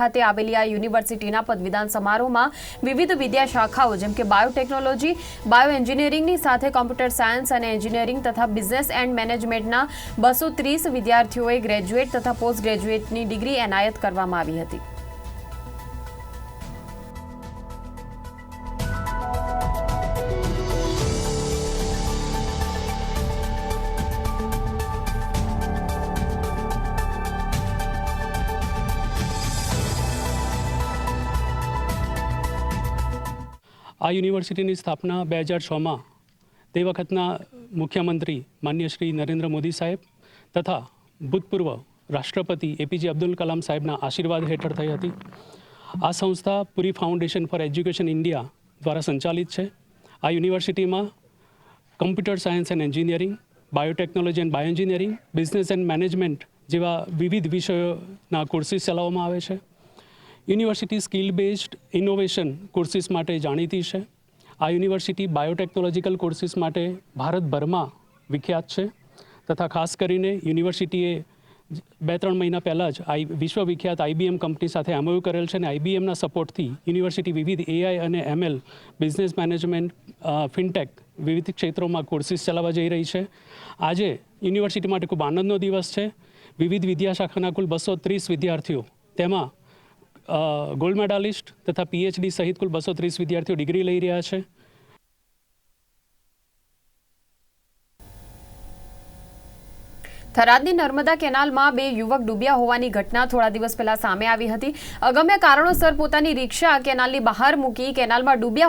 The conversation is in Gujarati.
ખાતે આવેલી આ યુનિવર્સિટીના પદવીદાન સમારોહમાં વિવિધ વિદ્યા શાખાઓ જેમ કે બાયોટેકનોલોજી બાયો એન્જિનિયરિંગની સાથે કોમ્પ્યુટર સાયન્સ અને એન્જિનિયરિંગ તથા બિઝનેસ એન્ડ મેનેજમેન્ટના બસો વિદ્યાર્થીઓએ ગ્રેજ્યુએટ તથા પોસ્ટ ગ્રેજ્યુએટની ડિગ્રી એનાયત કરવામાં આવી હતી. આ યુનિવર્સિટીની સ્થાપના બે હજાર છમાં તે વખતના મુખ્યમંત્રી માન્ય શ્રી નરેન્દ્ર મોદી સાહેબ તથા ભૂતપૂર્વ રાષ્ટ્રપતિ એપીજે અબ્દુલ કલામ સાહેબના આશીર્વાદ હેઠળ થઈ હતી. આ સંસ્થા Puri foundation for education India દ્વારા સંચાલિત છે. આ યુનિવર્સિટીમાં computer science and engineering, biotechnology and bioengineering, business and management જેવા વિવિધ વિષયોના કોર્સીસ ચલાવવામાં આવે છે. University skill based innovation courses માટે જાણીતી છે. આ યુનિવર્સિટી બાયોટેકનોલોજીકલ કોર્સિસ માટે ભારતભરમાં વિખ્યાત છે તથા ખાસ કરીને યુનિવર્સિટીએ બે ત્રણ મહિના પહેલાં જ આઈ વિશ્વવિખ્યાત આઈબીએમ કંપની સાથે એમઓયુ કરેલ છે અને આઈબીએમના સપોર્ટથી યુનિવર્સિટી વિવિધ એઆઈ અને એમએલ બિઝનેસ મેનેજમેન્ટ ફિનટેક વિવિધ ક્ષેત્રોમાં કોર્સિસ ચલાવવા જઈ રહી છે. આજે યુનિવર્સિટી માટે ખૂબ આનંદનો દિવસ છે. વિવિધ વિદ્યાશાખાના કુલ બસો ત્રીસ વિદ્યાર્થીઓ તેમાં ગોલ્ડ મેડાલિસ્ટ તથા પીએચડી સહિત કુલ બસો ત્રીસ વિદ્યાર્થીઓ ડિગ્રી લઈ રહ્યા છે. થરાદની નર્મદા કેનાલમાં બે યુવક ડૂબ્યા હોવાની ઘટના થોડા દિવસ પહેલા સામે આવી હતી. અગમ્ય કારણોસર પોતાની રિક્ષા કેનાલની બહાર મૂકી કેનાલમાં ડૂબ્યા